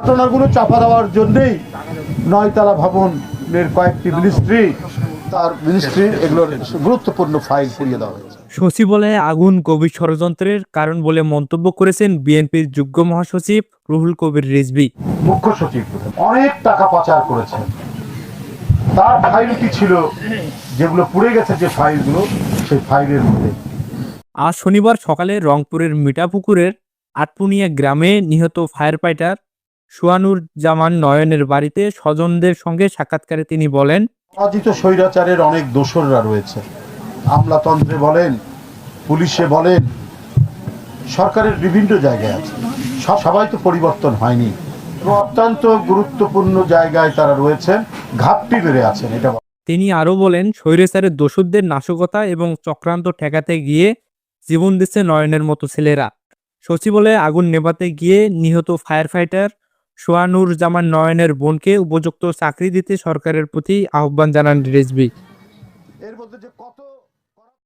ঘটনাগুলো চাপা দেওয়ার জন্যেই নয়তলা ভবনের কয়েকটি মিনিস্ট্রি তার মিনিস্ট্রির এগুলোর গুরুত্বপূর্ণ ফাইল পুড়িয়ে দেওয়া হয়েছে। বলে আগুন গভীর ষড়যন্ত্রের কারণ বলে মন্তব্য করেছেন বিএনপির যুগ্ম মহাসচিব রুহুল কবির রিজভী। মুখ্য সচিব অনেক টাকা পাচার করেছেন তার ফাইলটি ছিল যেগুলো পুড়ে গেছে যে ফাইলগুলো সেই ফাইলের মধ্যে। আজ শনিবার সকালে রংপুরের মিঠাপুকুরের আটপুনিয়া গ্রামে নিহত ফায়ার ফাইটার সুয়ানুর জামান নয়নের বাড়িতে স্বজনদের সঙ্গে সাক্ষাৎকারে তিনি বলেন পরাজিত স্বৈরাচারের অনেক দোসররা রয়েছে। আমলাতন্ত্রে বলেন পুলিশে বলেন সরকারের বিভিন্ন জায়গায় আছে। সব সবাই তো পরিবর্তন হয়নি। অত্যন্ত গুরুত্বপূর্ণ জায়গায় তারা রয়েছেন ঘাপটি বেড়ে আছেন এটা তিনি আরও বলেন স্বৈরাচারের দোষরদের নাশকতা এবং চক্রান্ত ঠেকাতে গিয়ে জীবন দিচ্ছে নয়নের মতো ছেলেরা। বলে আগুন নেভাতে গিয়ে নিহত ফায়ার ফাইটার সোয়ানুর জামান নয়নের বোনকে উপযুক্ত চাকরি দিতে সরকারের প্রতি আহ্বান জানান রেজবি এর মধ্যে যে কত